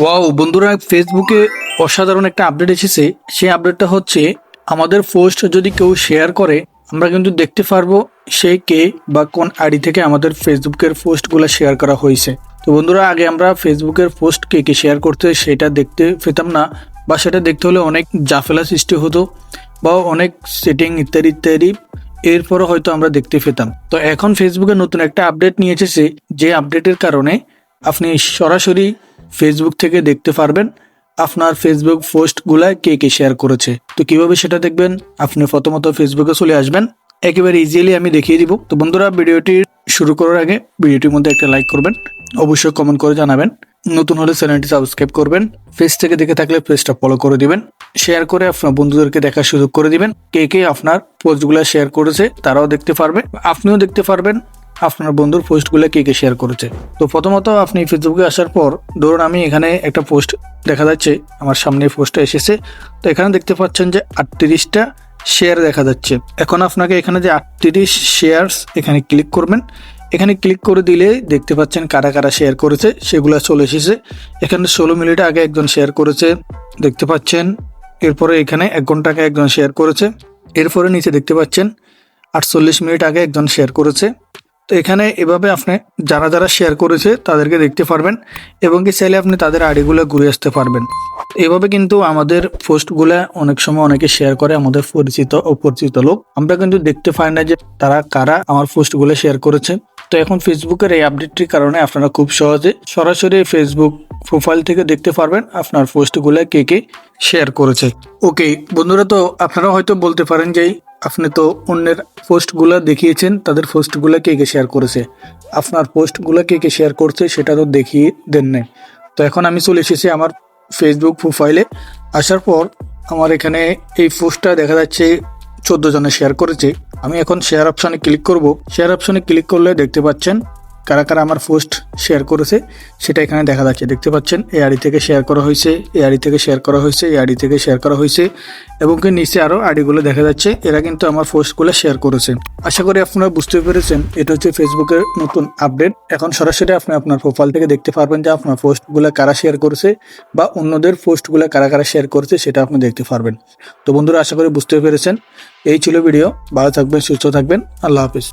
Wow বন্ধুরা ফেসবুকে অসাধারণ একটা আপডেট এসেছে। সেই আপডেটটা হচ্ছে, আমাদের পোস্ট যদি কেউ শেয়ার করে, আমরা কিন্তু দেখতে পারব সে কে বা কোন আইডি থেকে আমাদের ফেসবুকের পোস্টগুলো শেয়ার করা হয়েছে। তো বন্ধুরা, আগে আমরা ফেসবুকের পোস্ট কে কে শেয়ার করতে সেটা দেখতে পেতাম না, বা সেটা দেখতে হলে অনেক জাফেলা সৃষ্টি হতো, বা অনেক সেটিং ইত্যাদি ইত্যাদি, এরপরও হয়তো আমরা দেখতে পেতাম। তো এখন ফেসবুকে নতুন একটা আপডেট নিয়ে এসেছে, যে আপডেটের কারণে আপনি সরাসরি ফেসবুক থেকে দেখতে পারবেন আপনার ফেসবুক পোস্টগুলা কে কে শেয়ার করেছে। তো কীভাবে সেটা দেখবেন? আপনি প্রথমত ফেসবুকে চলে আসবেন। একেবারে ইজিলি আমি দেখিয়ে দিব। তো বন্ধুরা, ভিডিওটি শুরু করার আগে ভিডিওটির মধ্যে একটা লাইক করবেন। অবশ্যই কমেন্ট করে জানাবেন। নতুন হলে চ্যানেলটি সাবস্ক্রাইব করবেন। পেজ থেকে দেখে থাকলে পেজটা ফলো করে দিবেন। শেয়ার করে আপনার বন্ধুদেরকে দেখার সুযোগ করে দিবেন। কে কে আপনার পোস্টগুলো শেয়ার করেছে, তারাও দেখতে পারবে। আপনিও দেখতে পারবেন। আপনার বন্ধুর পোস্টগুলো কে কে শেয়ার করেছে। তো প্রথমত আপনি ফেসবুকে আসার পর ধরুন আমি এখানে একটা পোস্ট দেখা যাচ্ছে, আমার সামনে পোস্টটা এসেছে। তো এখানে দেখতে পাচ্ছেন যে আটত্রিশটা শেয়ার দেখা যাচ্ছে। এখন আপনাকে এখানে যে আটত্রিশ শেয়ারস এখানে ক্লিক করবেন। এখানে ক্লিক করে দিলে দেখতে পাচ্ছেন কারা কারা শেয়ার করেছে, সেগুলো চলে এসেছে। এখানে ষোলো মিনিট আগে একজন শেয়ার করেছে, দেখতে পাচ্ছেন। এরপরে এখানে এক ঘণ্টা আগে একজন শেয়ার করেছে। এরপরে নিচে দেখতে পাচ্ছেন আটচল্লিশ মিনিট আগে একজন শেয়ার করেছে। তো এখানে এভাবে আপনি যারা যারা শেয়ার করেছে তাদেরকে দেখতে পারবেন এবং কি চাইলে আপনি তাদের আইডিগুলো ঘুরে আসতে পারবেন। এভাবে কিন্তু আমাদের পোস্টগুলো অনেক সময় অনেকে শেয়ার করে, আমাদের পরিচিত অপরিচিত লোক। আমরা কিন্তু দেখতে পাই না যে তারা কারা আমার পোস্টগুলো শেয়ার করেছে। তো এখন ফেসবুকের এই আপডেটটির কারণে আপনারা খুব সহজে সরাসরি ফেসবুক প্রোফাইল থেকে দেখতে পারবেন আপনার পোস্টগুলো কে কে শেয়ার করেছে। ওকে বন্ধুরা, তো আপনারা হয়তো বলতে পারেন যে আপনি তো অন্যের পোস্টগুলো দেখিয়েছেন, তাদের পোস্টগুলো কে কে শেয়ার করেছে? আপনার পোস্টগুলো কে কে শেয়ার করছে সেটা তো দেখিয়ে দেন নাই। তো এখন আমি চলে এসেছি আমার ফেসবুক প্রোফাইলে আসার পর আমার এখানে এই পোস্টটা দেখা যাচ্ছে চোদ্দ জনে শেয়ার করেছে। আমি এখন শেয়ার অপশানে ক্লিক করব। শেয়ার অপশানে ক্লিক করলে দেখতে পাচ্ছেন কারা কারা আমার পোস্ট শেয়ার করেছে, সেটা এখানে দেখা যাচ্ছে। দেখতে পাচ্ছেন এই আইডি থেকে শেয়ার করা হয়েছে এই আইডি থেকে শেয়ার করা হয়েছে এই আইডি থেকে শেয়ার করা হয়েছে, এবং কি নিচে আরও আইডিগুলো দেখা যাচ্ছে, এরা কিন্তু আমার পোস্টগুলো শেয়ার করেছে। আশা করি আপনারা বুঝতে পেরেছেন, এটা হচ্ছে ফেসবুকের নতুন আপডেট। এখন সরাসরি আপনি আপনার প্রোফাইল থেকে দেখতে পারবেন যে আপনার পোস্টগুলো কারা শেয়ার করেছে, বা অন্যদের পোস্টগুলো কারা কারা শেয়ার করেছে, সেটা আপনি দেখতে পারবেন। তো বন্ধুরা, আশা করি বুঝতে পেরেছেন। এই ছিল ভিডিও, ভালো থাকবেন, সুস্থ থাকবেন, আল্লাহ হাফিজ।